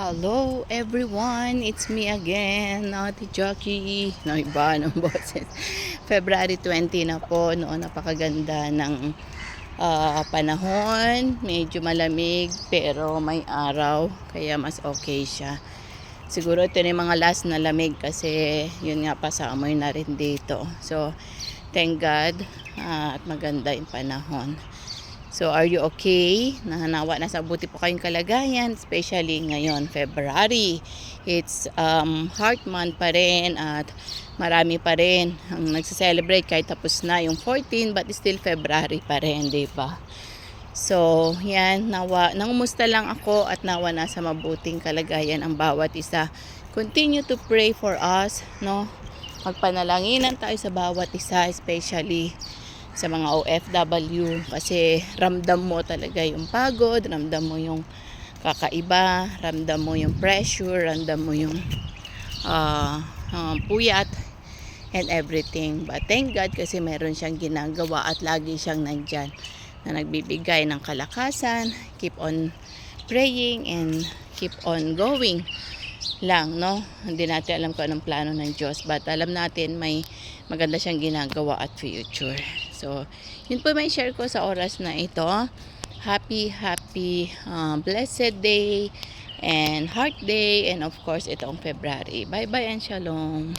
Hello everyone, it's me again, Ate Jackie. No, iba ng boses. February 20 na po, noon napakaganda ng ah, panahon. Medyo malamig pero may araw, kaya mas okay siya. Siguro ito na yung mga last na lamig kasi yun nga pa summer na rin dito. So, thank God ah, at maganda yung panahon. So, are you okay? Nahanawa na sa buti po kayong kalagayan, especially ngayon, February. It's um, heart month pa rin at marami pa rin ang nagse-celebrate kahit tapos na yung 14 but still February pa rin, di ba? So, yan, nawa, nangumusta lang ako at nawa nasa mabuting kalagayan ang bawat isa. Continue to pray for us, no? Magpanalanginan tayo sa bawat isa, especially sa mga OFW kasi ramdam mo talaga yung pagod, ramdam mo yung kakaiba, ramdam mo yung pressure, ramdam mo yung ah, ah, puyat and everything. But thank God kasi meron siyang ginagawa at lagi siyang nandyan na nagbibigay ng kalakasan. Keep on praying and keep on going lang, no? Hindi natin alam kung anong plano ng Diyos. But alam natin may maganda siyang ginagawa at future. So, yun po may share ko sa oras na ito. Happy, happy, uh, blessed day and heart day and of course itong February. Bye-bye and shalom.